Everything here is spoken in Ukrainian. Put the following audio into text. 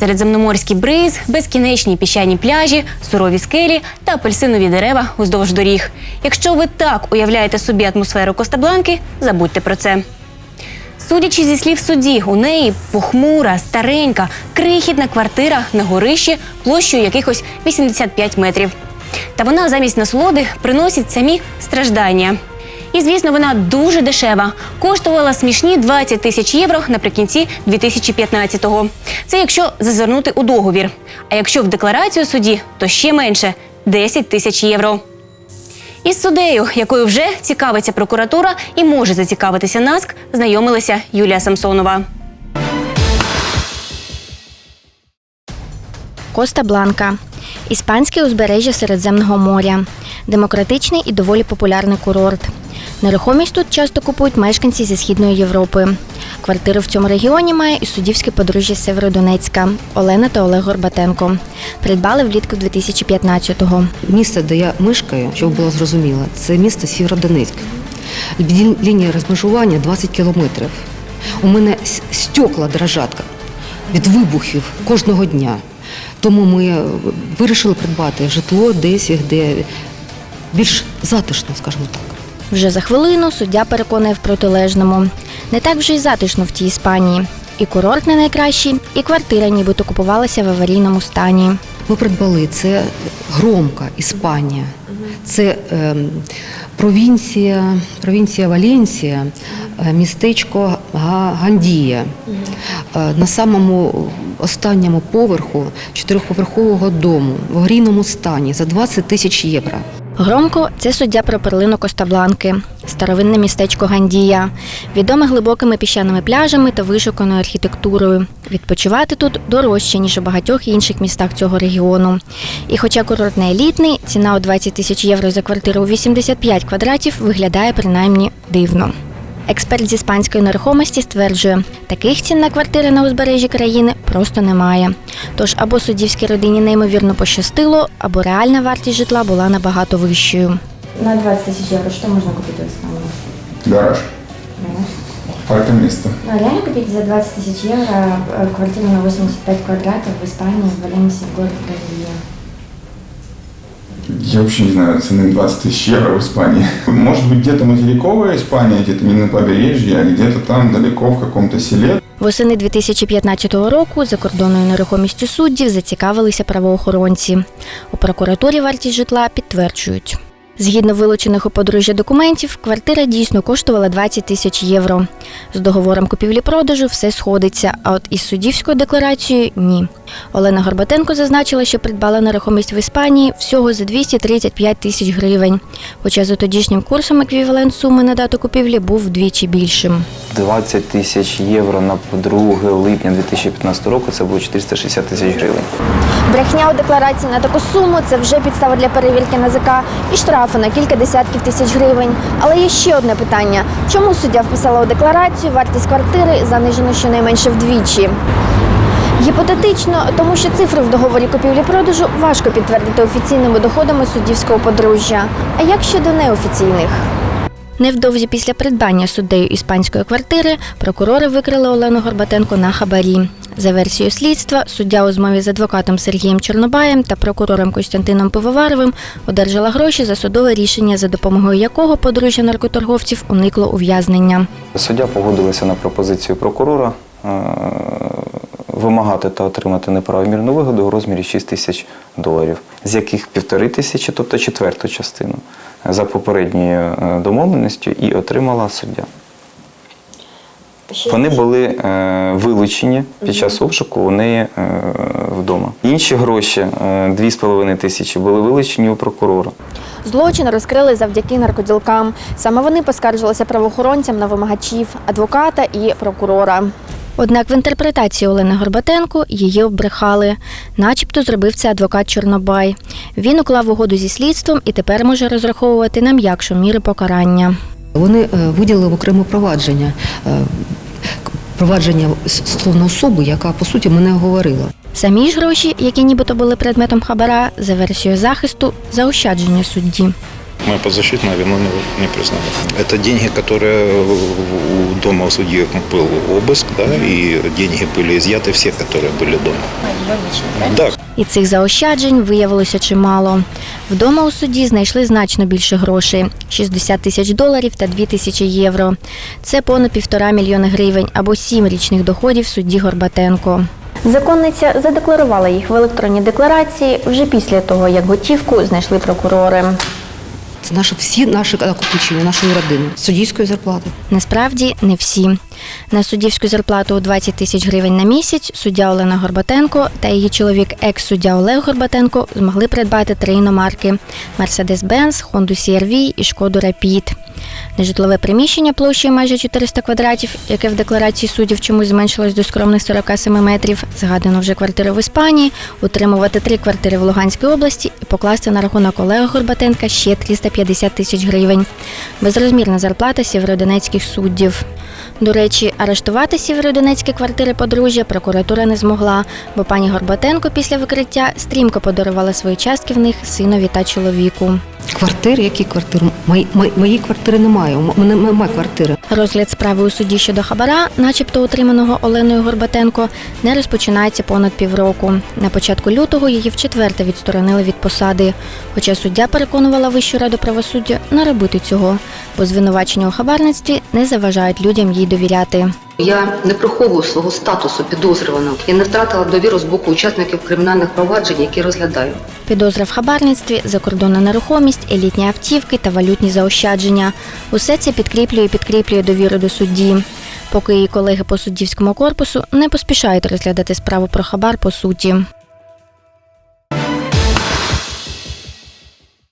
Середземноморський бриз, безкінечні піщані пляжі, сурові скелі та апельсинові дерева уздовж доріг. Якщо ви так уявляєте собі атмосферу Костабланки, забудьте про це. Судячи зі слів судді, у неї похмура, старенька, крихітна квартира на горищі площею якихось 85 метрів. Та вона замість насолоди приносить самі страждання. І звісно, вона дуже дешева. Коштувала смішні 20 тисяч євро наприкінці 2015-го. Це якщо зазирнути у договір. А якщо в декларацію судді, то ще менше 10 тисяч євро. Із суддею, якою вже цікавиться прокуратура і може зацікавитися НАСК, знайомилася Юлія Самсонова. Коста Бланка іспанське узбережжя Середземного моря, демократичний і доволі популярний курорт. Нерухомість тут часто купують мешканці зі східної Європи. Квартиру в цьому регіоні має і суддівське подружжя Северодонецька Олена та Олег Горбатенко. Придбали влітку 2015-го. Місце, де я мешкаю, щоб було зрозуміло, це місто Сєвєродонецьк. Лінія розмежування 20 кілометрів. У мене стекла дрожать від вибухів кожного дня. Тому ми е, вирішили придбати житло десь, де більш затишно, скажімо так. Вже за хвилину суддя переконує в протилежному. Не так вже й затишно в тій Іспанії. І курорт не найкращий, і квартира нібито купувалася в аварійному стані. Ми придбали це Громка, Іспанія. Це ем, провінція, провінція Валенсія, е, містечко Гандія. Е, на самому останньому поверху чотирьохповерхового дому в аварійному стані за 20 тисяч євро. Громко це суддя про перлину Костабланки, старовинне містечко Гандія, відоме глибокими піщаними пляжами та вишуканою архітектурою. Відпочивати тут дорожче, ніж у багатьох інших містах цього регіону. І хоча курорт не елітний, ціна у 20 тисяч євро за квартиру у 85 квадратів виглядає принаймні дивно. Експерт з іспанської нерухомості стверджує, таких цін на квартири на узбережжі країни просто немає. Тож або суддівській родині неймовірно пощастило, або реальна вартість житла була набагато вищою. На 20 тисяч євро що можна купити в Іспанії? Гараж. Паркомісто. Ну, реально купить за 20 тысяч евро э, квартиру на 85 квадратов в Испании, в Валенсии, в городе Гавия Я вообще не знаю цены 20 тысяч евро в Испании. Может быть, где-то материковая Испания, где-то не на побережье, а где-то там далеко в каком-то селе. Восени 2015 року закордонною нерухомістю суддів зацікавилися правоохоронці. У прокуратурі вартість житла підтверджують. Згідно вилучених у подружжя документів, квартира дійсно коштувала 20 тисяч євро. З договором купівлі-продажу все сходиться, а от із суддівською декларацією ні. Олена Горбатенко зазначила, що придбала нерухомість в Іспанії всього за 235 тисяч гривень, хоча за тодішнім курсом еквівалент суми на дату купівлі був вдвічі більшим. 20 тисяч євро на 2 липня 2015 року це було 460 тисяч гривень. Брехня у декларації на таку суму це вже підстава для перевірки НАЗК і штрафу на кілька десятків тисяч гривень. Але є ще одне питання: чому суддя вписала у декларацію вартість квартири занижену щонайменше вдвічі? Гіпотетично, тому що цифри в договорі купівлі-продажу важко підтвердити офіційними доходами суддівського подружжя. А як щодо неофіційних? Невдовзі після придбання суддею іспанської квартири прокурори викрили Олену Горбатенко на хабарі. За версією слідства, суддя у змові з адвокатом Сергієм Чорнобаєм та прокурором Костянтином Пивоваровим одержала гроші за судове рішення, за допомогою якого подружжя наркоторговців уникло ув'язнення. Суддя погодилася на пропозицію прокурора е, вимагати та отримати неправомірну вигоду у розмірі 6 тисяч доларів, з яких півтори тисячі, тобто четверту частину, за попередньою е, домовленістю і отримала суддя. Вони були е, вилучені під час обшуку у неї е, вдома. Інші гроші, е, 2,5 тисячі, були вилучені у прокурора. Злочин розкрили завдяки наркоділкам. Саме вони поскаржилися правоохоронцям на вимагачів, адвоката і прокурора. Однак в інтерпретації Олени Горбатенко її обрехали, начебто зробив це адвокат Чорнобай. Він уклав угоду зі слідством і тепер може розраховувати на м'якшу міри покарання. Вони е, виділили в окреме провадження. е, Провадження стосовно особи, яка по суті мене говорила. Самі ж гроші, які нібито були предметом хабара, за версією захисту, заощадження судді. моя подзащитная вину не, не признала. Это деньги, которые у дома у судьи был обыск, да, и деньги были изъяты все, которые были дома. Да, І цих заощаджень виявилося чимало. Вдома у суді знайшли значно більше грошей 60 тисяч доларів та 2 тисячі євро. Це понад півтора мільйони гривень або сім річних доходів судді Горбатенко. Законниця задекларувала їх в електронній декларації вже після того, як готівку знайшли прокурори. Це наші всі наші накопичення, нашої родини, суддівської зарплати. Насправді не всі. На суддівську зарплату у 20 тисяч гривень на місяць суддя Олена Горбатенко та її чоловік, екс-суддя Олег Горбатенко, змогли придбати три іномарки: Mercedes-Benz, Honda CR-V і Шкоду Rapid. Нежитлове приміщення площею майже 400 квадратів, яке в декларації суддів чомусь зменшилось до скромних 47 метрів, згадано вже квартиру в Іспанії, утримувати три квартири в Луганській області і покласти на рахунок Олега Горбатенка ще 350 тисяч гривень. Безрозмірна зарплата сєвєродонецьких суддів. До речі, арештувати сєвєродонецькі квартири подружжя прокуратура не змогла, бо пані Горбатенко після викриття стрімко подарувала свої частки в них синові та чоловіку. Квартири, які квартири? Мої, мої, квартири немає. У мене немає квартири. Розгляд справи у суді щодо хабара, начебто отриманого Оленою Горбатенко, не розпочинається понад півроку. На початку лютого її вчетверте відсторонили від посади. Хоча суддя переконувала Вищу раду правосуддя не робити цього, бо звинувачення у хабарництві не заважають людям їй довіряти. Я не приховую свого статусу підозрюваного і не втратила довіру з боку учасників кримінальних проваджень, які розглядаю. Підозра в хабарництві, закордонна нерухомість, елітні автівки та валютні заощадження. Усе це підкріплює і підкріплює довіру до судді. Поки її колеги по суддівському корпусу не поспішають розглядати справу про хабар по суті.